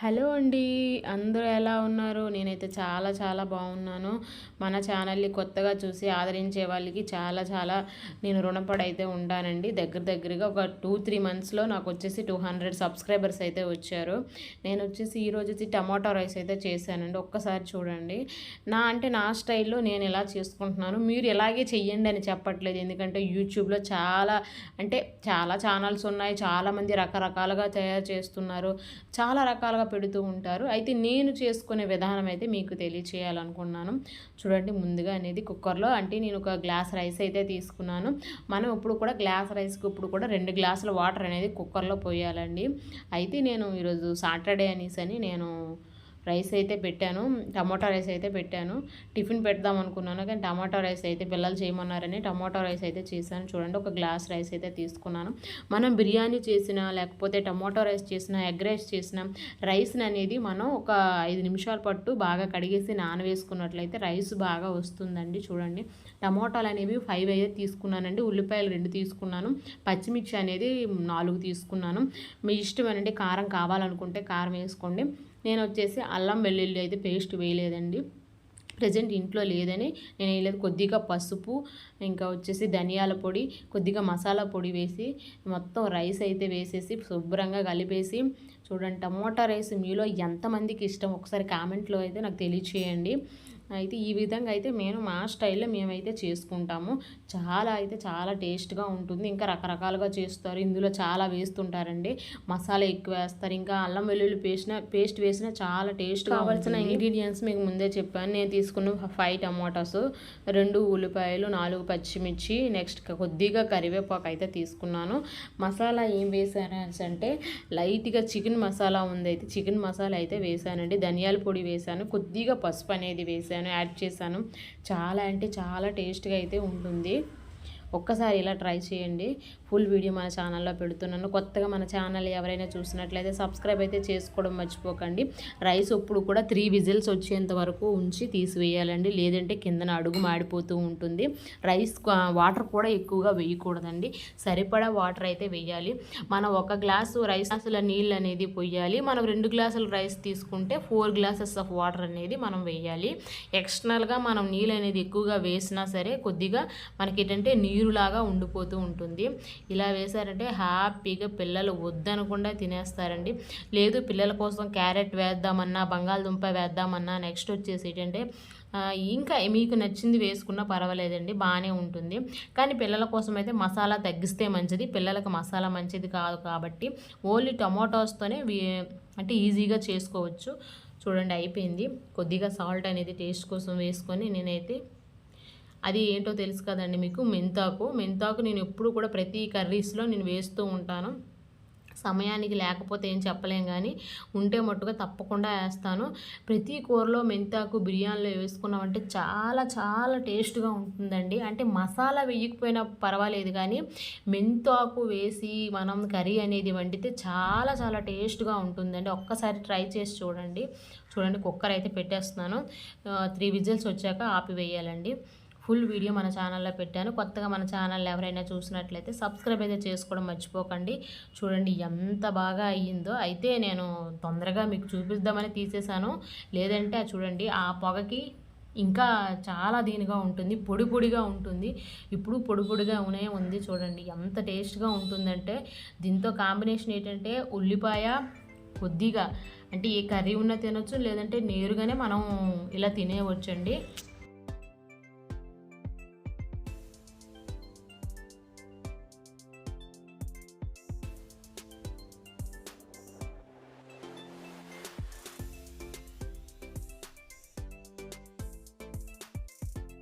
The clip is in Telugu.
హలో అండి. అందరూ ఎలా ఉన్నారు? నేనైతే చాలా చాలా బాగున్నాను. మన ఛానల్ని కొత్తగా చూసి ఆదరించే వాళ్ళకి చాలా చాలా నేను రుణపడైతే ఉంటానండి దగ్గర దగ్గరగా ఒక టూ త్రీ మంత్స్లో నాకు వచ్చేసి టూ హండ్రెడ్ సబ్స్క్రైబర్స్ అయితే వచ్చారు. నేను వచ్చేసి ఈరోజు వచ్చి టమాటో రైస్ అయితే చేశానండి. ఒక్కసారి చూడండి. నా అంటే నా స్టైల్లో నేను ఎలా చేసుకుంటున్నాను? మీరు ఎలాగే చెయ్యండి అని చెప్పట్లేదు. ఎందుకంటే యూట్యూబ్లో చాలా అంటే చాలా ఛానల్స్ ఉన్నాయి. చాలామంది రకరకాలుగా తయారు చేస్తున్నారు. చాలా రకాలుగా పెడుతూ ఉంటారు. అయితే నేను చేసుకునే విధానం అయితే మీకు తెలియచేయాలనుకున్నాను. చూడండి ముందుగా అనేది కుక్కర్లో అంటే నేను ఒక గ్లాస్ రైస్ అయితే తీసుకున్నాను. మనం ఇప్పుడు కూడా గ్లాస్ రైస్కి ఇప్పుడు కూడా రెండు గ్లాసుల వాటర్ అనేది కుక్కర్లో పోయాలండి. అయితే నేను ఈరోజు సాటర్డే అనేసి అని నేను రైస్ అయితే పెట్టాను టమాటా రైస్ అయితే పెట్టాను. టిఫిన్ పెడదాం అనుకున్నాను కానీ టమాటా రైస్ అయితే పిల్లలు చేయమన్నారని టమాటా రైస్ అయితే చేశాను. చూడండి ఒక గ్లాస్ రైస్ అయితే తీసుకున్నాను. మనం బిర్యానీ చేసినా లేకపోతే టమాటో రైస్ చేసిన ఎగ్ రైస్ చేసినా రైస్ని అనేది మనం ఒక ఐదు నిమిషాల పట్టు బాగా కడిగేసి నానవేసుకున్నట్లయితే రైస్ బాగా వస్తుందండి చూడండి. టమాటాలు అనేవి ఫైవ్ అయితే తీసుకున్నానండి. ఉల్లిపాయలు రెండు తీసుకున్నాను. పచ్చిమిర్చి అనేది నాలుగు తీసుకున్నాను. మీ ఇష్టం కారం కావాలనుకుంటే కారం వేసుకోండి. నేను వచ్చేసి అల్లం వెల్లుల్లి అయితే పేస్ట్ వేయలేదండి. ప్రజెంట్ ఇంట్లో లేదని నేను వేయలేదు. కొద్దిగా పసుపు ఇంకా వచ్చేసి ధనియాల పొడి కొద్దిగా మసాలా పొడి వేసి మొత్తం రైస్ అయితే వేసేసి శుభ్రంగా కలిపేసి చూడండి టమోటా రైస్ మీలో ఎంతమందికి ఇష్టం? ఒకసారి కామెంట్లో అయితే నాకు తెలియచేయండి. అయితే ఈ విధంగా అయితే మేము మా స్టైల్లో మేమైతే చేసుకుంటాము. చాలా అయితే చాలా టేస్ట్గా ఉంటుంది. ఇంకా రకరకాలుగా చేస్తారు. ఇందులో చాలా వేస్తుంటారండి. మసాలా ఎక్కువ వేస్తారు. ఇంకా అల్లం వెల్లుల్లి పేస్ట్ పేస్ట్ వేసిన చాలా టేస్ట్ కావాల్సిన ఇంగ్రీడియంట్స్ మీకు ముందే చెప్పాను. నేను తీసుకున్న ఫైవ్ టమాటాస్ రెండు ఉల్లిపాయలు నాలుగు పచ్చిమిర్చి నెక్స్ట్ కొద్దిగా కరివేపాకు అయితే తీసుకున్నాను. మసాలా ఏం వేసాను అంటే లైట్గా చికెన్ మసాలా ఉంది అయితే చికెన్ మసాలా అయితే వేసానండి. ధనియాల పొడి వేసాను. కొద్దిగా పసుపు అనేది వేసాను. చేశాను యాడ్ చేశాను. చాలా అంటే చాలా టేస్ట్గా అయితే ఉంటుంది. ఒక్కసారి ఇలా ట్రై చేయండి. ఫుల్ వీడియో మన ఛానల్లో పెడుతున్నాను. కొత్తగా మన ఛానల్ ఎవరైనా చూసినట్లయితే సబ్స్క్రైబ్ అయితే చేసుకోవడం మర్చిపోకండి. రైస్ ఇప్పుడు కూడా త్రీ విజిల్స్ వచ్చేంత వరకు ఉంచి తీసివేయాలండి. లేదంటే కిందన అడుగు మాడిపోతూ ఉంటుంది. రైస్ వాటర్ కూడా ఎక్కువగా వేయకూడదండి. సరిపడా వాటర్ అయితే వేయాలి. మనం ఒక గ్లాసు రైస్ అసలు నీళ్ళు అనేది పొయ్యాలి మనం రెండు గ్లాసులు రైస్ తీసుకుంటే ఫోర్ గ్లాసెస్ ఆఫ్ వాటర్ అనేది మనం వేయాలి. ఎక్స్టర్నల్గా మనం నీళ్ళు అనేది ఎక్కువగా వేసినా సరే కొద్దిగా మనకి ఏంటంటే నీళ్ళు నీరులాగా ఉండిపోతూ ఉంటుంది. ఇలా వేశారంటే హ్యాపీగా పిల్లలు వద్దనకుండా తినేస్తారండి. లేదు పిల్లల కోసం క్యారెట్ వేద్దామన్నా బంగాళదుంప వేద్దామన్నా నెక్స్ట్ వచ్చేసి ఏంటంటే ఇంకా మీకు నచ్చింది వేసుకున్నా పర్వాలేదండి బాగానే ఉంటుంది. కానీ పిల్లల కోసం అయితే మసాలా తగ్గిస్తే మంచిది పిల్లలకు మసాలా మంచిది కాదు కాబట్టి ఓన్లీ టమాటోస్తోనే అంటే ఈజీగా చేసుకోవచ్చు. చూడండి అయిపోయింది. కొద్దిగా సాల్ట్ అనేది టేస్ట్ కోసం వేసుకొని నేనైతే అది ఏంటో తెలుసు కదండి మీకు మెంతాకు. మెంతాకు నేను ఎప్పుడు కూడా ప్రతి కర్రీస్లో నేను వేస్తూ ఉంటాను. సమయానికి లేకపోతే ఏం చెప్పలేం కానీ ఉంటే మట్టుగా తప్పకుండా వేస్తాను. ప్రతి కూరలో మెంతాకు బిర్యానీలో వేసుకున్నామంటే చాలా చాలా టేస్ట్గా ఉంటుందండి. అంటే మసాలా వేయకపోయినా పర్వాలేదు కానీ మెంతాకు వేసి మనం కర్రీ అనేది వండితే చాలా చాలా టేస్ట్గా ఉంటుందండి. ఒక్కసారి ట్రై చేసి చూడండి. చూడండి కుక్కర్ అయితే పెట్టేస్తున్నాను. త్రీ విజిల్స్ వచ్చాక ఆపివేయాలండి. ఫుల్ వీడియో మన ఛానల్లో పెట్టాను. కొత్తగా మన ఛానల్ ఎవరైనా చూసినట్లయితే సబ్స్క్రైబ్ అయితే చేసుకోవడం మర్చిపోకండి. చూడండి ఎంత బాగా అయ్యిందో. అయితే నేను తొందరగా మీకు చూపిద్దామని తీసేశాను. లేదంటే చూడండి ఆ పొగకి ఇంకా చాలా దీనిగా ఉంటుంది. పొడి పొడిగా ఉంటుంది. ఇప్పుడు పొడి పొడిగా ఉనే ఉంది చూడండి. ఎంత టేస్ట్గా ఉంటుందంటే దీంతో కాంబినేషన్ ఏంటంటే ఉల్లిపాయ కొద్దిగా అంటే ఏ కర్రీ ఉన్నా తినొచ్చు లేదంటే నేరుగానే మనం ఇలా తినేయవచ్చండి